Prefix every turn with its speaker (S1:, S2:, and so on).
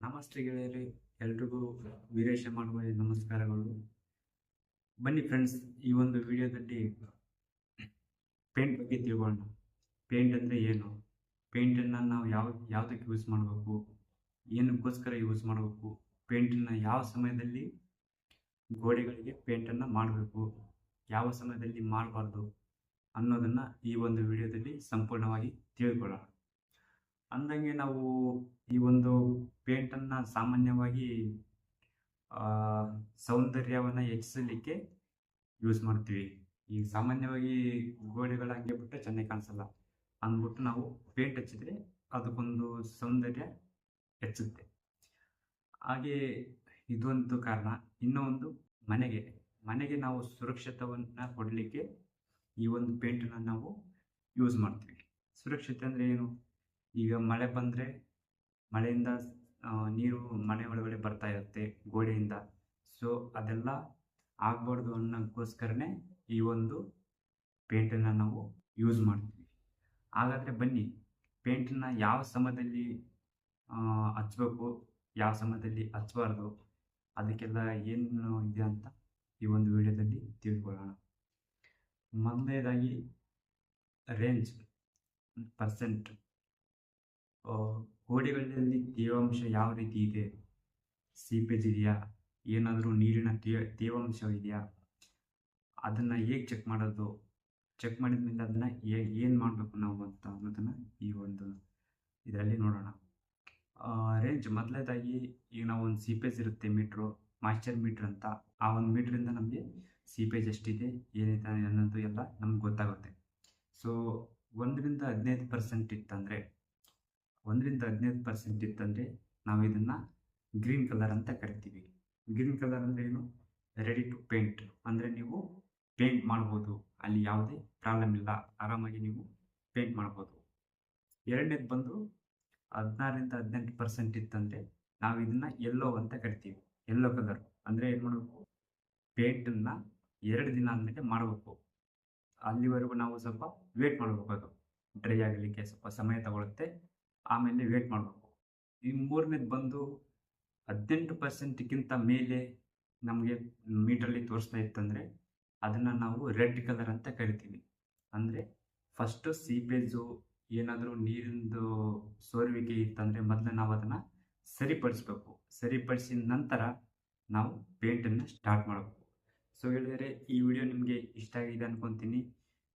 S1: ನಮಸ್ತೆ ಗೆಳೆಯರಿ, ಎಲ್ರಿಗೂ ವೀರೇಶ ಮಾಡುವ ನಮಸ್ಕಾರಗಳು. ಬನ್ನಿ ಫ್ರೆಂಡ್ಸ್ ಈ ಒಂದು ವಿಡಿಯೋದಲ್ಲಿ ಪೇಂಟ್ ಬಗ್ಗೆ ತಿಳ್ಕೊಳ್ಳೋಣ. ಪೇಂಟ್ ಅಂದರೆ ಏನು? ಪೇಂಟನ್ನು ನಾವು ಯಾವ, ಯಾವುದಕ್ಕೆ ಯೂಸ್ ಮಾಡಬೇಕು? ಏನಕ್ಕೋಸ್ಕರ ಯೂಸ್ ಮಾಡಬೇಕು? ಪೇಂಟನ್ನು ಯಾವ ಸಮಯದಲ್ಲಿ ಗೋಡೆಗಳಿಗೆ ಪೇಂಟನ್ನು ಮಾಡಬೇಕು? ಯಾವ ಸಮಯದಲ್ಲಿ ಮಾಡಬಾರ್ದು ಅನ್ನೋದನ್ನು ಈ ಒಂದು ವಿಡಿಯೋದಲ್ಲಿ ಸಂಪೂರ್ಣವಾಗಿ ತಿಳಿದುಕೊಳ್ಳೋಣ ಅಂದಂಗೆ ನಾವು ಈ ಒಂದು ಪೇಂಟನ್ನು ಸಾಮಾನ್ಯವಾಗಿ ಸೌಂದರ್ಯವನ್ನು ಹೆಚ್ಚಿಸಲಿಕ್ಕೆ ಯೂಸ್ ಮಾಡ್ತೀವಿ. ಈಗ ಸಾಮಾನ್ಯವಾಗಿ ಗೋಡೆಗಳು ಹಂಗೆ ಬಿಟ್ಟರೆ ಚೆನ್ನಾಗಿ ಕಾಣಿಸಲ್ಲ. ಅಂದ್ಬಿಟ್ಟು ನಾವು ಪೇಂಟ್ ಹಚ್ಚಿದ್ರೆ ಅದಕ್ಕೊಂದು ಸೌಂದರ್ಯ ಹೆಚ್ಚುತ್ತೆ. ಹಾಗೆ ಇದೊಂದು ಕಾರಣ. ಇನ್ನೂ ಮನೆಗೆ. ಮನೆಗೆ ನಾವು ಸುರಕ್ಷಿತವನ್ನು ಕೊಡಲಿಕ್ಕೆ ಈ ಒಂದು ಪೇಂಟನ್ನು ನಾವು ಯೂಸ್ ಮಾಡ್ತೀವಿ. ಸುರಕ್ಷತೆ ಅಂದರೆ ಏನು? ಈಗ ಮಳೆ ಬಂದರೆ ಮಳೆಯಿಂದ ನೀರು ಮನೆ ಒಳಗಡೆ ಬರ್ತಾ ಇರುತ್ತೆ ಗೋಡೆಯಿಂದ. ಸೊ ಅದೆಲ್ಲ ಆಗ್ಬಾರ್ದು ಅನ್ನೋಕ್ಕೋಸ್ಕರನೇ ಈ ಒಂದು ಪೇಂಟನ್ನು ನಾವು ಯೂಸ್ ಮಾಡ್ತೀವಿ. ಹಾಗಾದರೆ ಬನ್ನಿ, ಪೇಂಟನ್ನ ಯಾವ ಸಮಯದಲ್ಲಿ ಹಚ್ಬೇಕು, ಯಾವ ಸಮಯದಲ್ಲಿ ಹಚ್ಬಾರ್ದು, ಅದಕ್ಕೆಲ್ಲ ಏನು ಇದೆ ಅಂತ ಈ ಒಂದು ವಿಡಿಯೋದಲ್ಲಿ ತಿಳ್ಕೊಳ್ಳೋಣ. ಮೊದಲನೇದಾಗಿ, ರೇಂಜ್, ಪರ್ಸೆಂಟ್. ಗೋಡೆಗಳಲ್ಲಿ ತೇವಾಂಶ ಯಾವ ರೀತಿ ಇದೆ? ಸೀಪೇಜ್ ಇದೆಯಾ? ಏನಾದರೂ ನೀರಿನ ತೇ, ತೇವಾಂಶ ಇದೆಯಾ? ಅದನ್ನು ಹೇಗೆ ಚೆಕ್ ಮಾಡೋದು? ಚೆಕ್ ಮಾಡಿದ ಮೇಲೆ ಅದನ್ನು ಏನು ಮಾಡಬೇಕು ನಾವು ಅಂತ ಅನ್ನೋದನ್ನು ಈ ಒಂದು ಇದರಲ್ಲಿ ನೋಡೋಣ. ರೇಂಜ್ ಮೊದಲನೇದಾಗಿ ಈಗ ನಾವು ಒಂದು ಸೀಪೇಜ್ ಇರುತ್ತೆ ಮೀಟ್ರು ಮಾಯ್ಚರ್ ಮೀಟ್ರ್ ಅಂತ. ಆ ಒಂದು ಮೀಟ್ರಿಂದ ನಮಗೆ ಸೀಪೇಜ್ ಎಷ್ಟಿದೆ, ಏನಿದೆ ಅನ್ನೋದು ಎಲ್ಲ ನಮ್ಗೆ ಗೊತ್ತಾಗುತ್ತೆ. ಸೊ ಒಂದರಿಂದ ಹದಿನೈದು ಪರ್ಸೆಂಟ್ ಇತ್ತಂದರೆ ಒಂದರಿಂದ ಹದಿನೈದು ಪರ್ಸೆಂಟ್ ಇತ್ತಂದರೆ ನಾವು ಇದನ್ನು ಗ್ರೀನ್ ಕಲರ್ ಅಂತ ಕರಿತೀವಿ. ಗ್ರೀನ್ ಕಲರ್ ಅಂದರೆ ಏನು? ರೆಡಿ ಟು ಪೇಂಟ್ ಅಂದರೆ ನೀವು ಪೇಂಟ್ ಮಾಡ್ಬೋದು. ಅಲ್ಲಿ ಯಾವುದೇ ಪ್ರಾಬ್ಲಮ್ ಇಲ್ಲ. ಆರಾಮಾಗಿ ನೀವು ಪೇಂಟ್ ಮಾಡ್ಬೋದು. ಎರಡನೇದು ಬಂದು ಹದಿನಾರರಿಂದ ಹದಿನೆಂಟು ಪರ್ಸೆಂಟ್ ಇತ್ತಂದರೆ ನಾವು ಇದನ್ನು ಎಲ್ಲೋ ಅಂತ ಕರಿತೀವಿ. ಎಲ್ಲೋ ಕಲರ್ ಅಂದರೆ ಏನು ಮಾಡಬೇಕು? ಪೇಂಟನ್ನು ಎರಡು ದಿನ ಆದಮೇಲೆ ಮಾಡಬೇಕು. ಅಲ್ಲಿವರೆಗೂ ನಾವು ಸ್ವಲ್ಪ ವೇಟ್ ಮಾಡಬೇಕು ಅದು. ಡ್ರೈ ಆಗಲಿಕ್ಕೆ ಸ್ವಲ್ಪ ಸಮಯ ತಗೊಳುತ್ತೆ. ಆಮೇಲೆ ವೇಟ್ ಮಾಡಬೇಕು. ಈ ಮೂರನೇದು ಬಂದು ಹದಿನೆಂಟು ಪರ್ಸೆಂಟ್ಗಿಂತ ಮೇಲೆ ನಮಗೆ ಮೀಟ್ರಲ್ಲಿ ತೋರಿಸ್ತಾ ಇತ್ತಂದರೆ ಅದನ್ನು ನಾವು ರೆಡ್ ಕಲರ್ ಅಂತ ಕರಿತೀವಿ. ಅಂದರೆ ಫಸ್ಟು ಸೀಪೇಜು ಏನಾದರೂ ನೀರಿಂದು ಸೋರುವಿಕೆ ಇತ್ತಂದರೆ ಮೊದಲು ನಾವು ಅದನ್ನು ಸರಿಪಡಿಸ್ಬೇಕು. ಸರಿಪಡಿಸಿದ ನಂತರ ನಾವು ಪೇಂಟನ್ನು ಸ್ಟಾರ್ಟ್ ಮಾಡಬೇಕು. ಸೊ ಹೇಳಿದರೆ ಈ ವಿಡಿಯೋ ನಿಮಗೆ ಇಷ್ಟ ಆಗಿದೆ ಅನ್ಕೊತೀನಿ.